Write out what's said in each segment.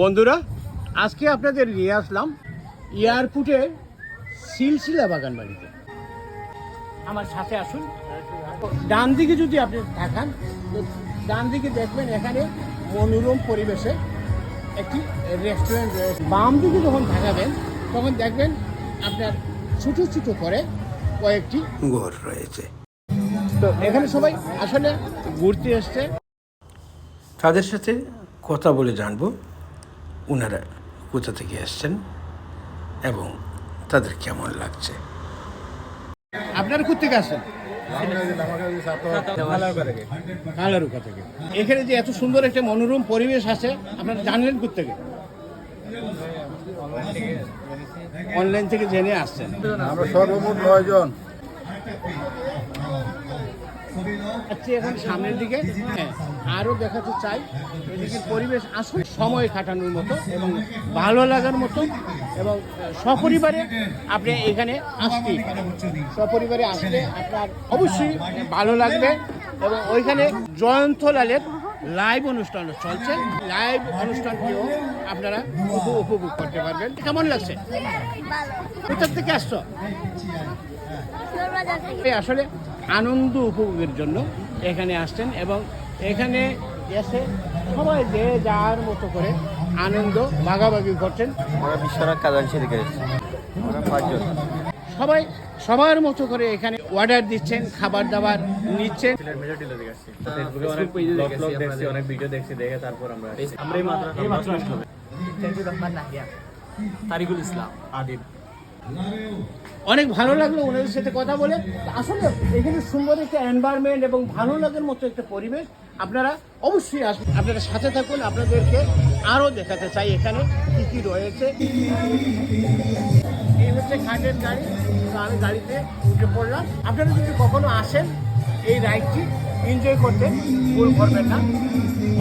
বন্ধুরা আজকে আপনাদের নিয়ে আসলাম এয়ারপোর্টের সিলসিলা বাগান বাড়িতে। আমার সাথে আসুন। ডান দিকে যদি আপনি দেখান তো ডান দিকে দেখবেন এখানে মনোরম পরিবেশে একটি রেস্টুরেন্ট রয়েছে। বাম দিকে যখন দেখাবেন তখন দেখবেন আপনার ছোটো ছোটো করে কয়েকটি ঘর রয়েছে। তো এখানে সবাই আসলে ঘুরতে এসছে। তাদের সাথে কথা বলে জানব। ওনারা কোথা থেকে এসছেন এবং তাদের কেমন লাগছে? আপনারা কোথেকে আসেন কালারুকা থেকে। এখানে যে এত সুন্দর একটা মনোরম পরিবেশ আছে আপনারা জানলেন কোথেকে অনলাইন থেকে জেনে আসছেন। আমরা সর্বমোট নয়জন। আচ্ছা এখন সামনের দিকে। হ্যাঁ আরও দেখাতে চাই। এদিকে পরিবেশ আসলে সময় কাটানোর মতো এবং ভালো লাগার মতো এবং সপরিবারে আপনি এখানে পারেন। সপরিবারে আসলে আপনার অবশ্যই ভালো লাগবে এবং ওইখানে জয়ন্তলালের লাইভ অনুষ্ঠান চলছে। লাইভ অনুষ্ঠানটিও আপনারা উপভোগ করতে পারবেন। কেমন লাগছে? কোথা থেকে আসছো? আসলে আনন্দ উপভোগের জন্য এখানে আসছেন এবং এখানে এসে সবাই যে যার মতো করে আনন্দ ভাগাভাগি করছেন। আমরা বিশ্বনাথ কাজানসি থেকে পাঁচজন। সবাই সবার মতো করে এখানে অর্ডার দিচ্ছেন খাবার দাবার নিচ্ছেন। অনেক ভিডিও দেখছি দেখে তারপর আমরা। মাত্র তারিকুল ইসলাম আদিব। অনেক ভালো লাগল ওনাদের সাথে কথা বলে। আসলে এখানে সুন্দর একটা এনভায়রনমেন্ট এবং ভালো লাগার মতো একটা পরিবেশ আপনারা অবশ্যই আসবেন। আপনারা সাথে থাকুন, আপনাদেরকে আরও দেখাতে চাই এখানে কী কী রয়েছে। এই হচ্ছে খাটের গাড়ি, তো আমি গাড়িতে উঠে পড়লাম। আপনারা যদি কখনো আসেন এই রাইডটি এনজয় করতে ভুল করবেন না।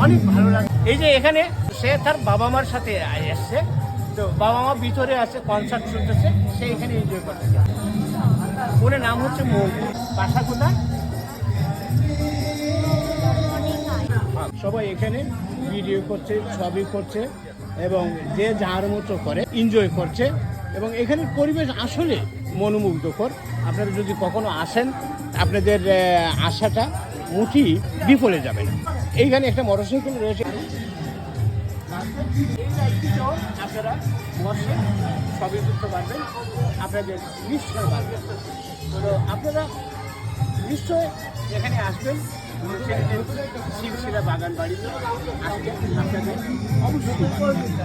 অনেক ভালো লাগে এই যে এখানে সে তার বাবা মার সাথে এসছে। তো বাবা মা ভিতরে আছে কনসার্ট শুনতেছে সে এখানে এনজয় করতেছে ওর নাম হচ্ছে মৌ বাসা কোথায়? সবাই এখানে ভিডিও করছে, ছবি করছে এবং যে যার মতো করে এনজয় করছে এবং এখানের পরিবেশ আসলে মনোমুগ্ধকর। আপনারা যদি কখনো আসেন, আপনাদের আশাটা মুঠি বিফলে যাবে এইখানে একটা মোটরসাইকেল রয়েছে। এই রাইডটিতেও আপনারা বসে সবই তুলতে পারবেন আপনাদের নিশ্চয় পারবেন তো আপনারা নিশ্চয় এখানে আসবেন শিবশিলা বাগান বাড়িতে আজকে আপনাদের অবশ্যই।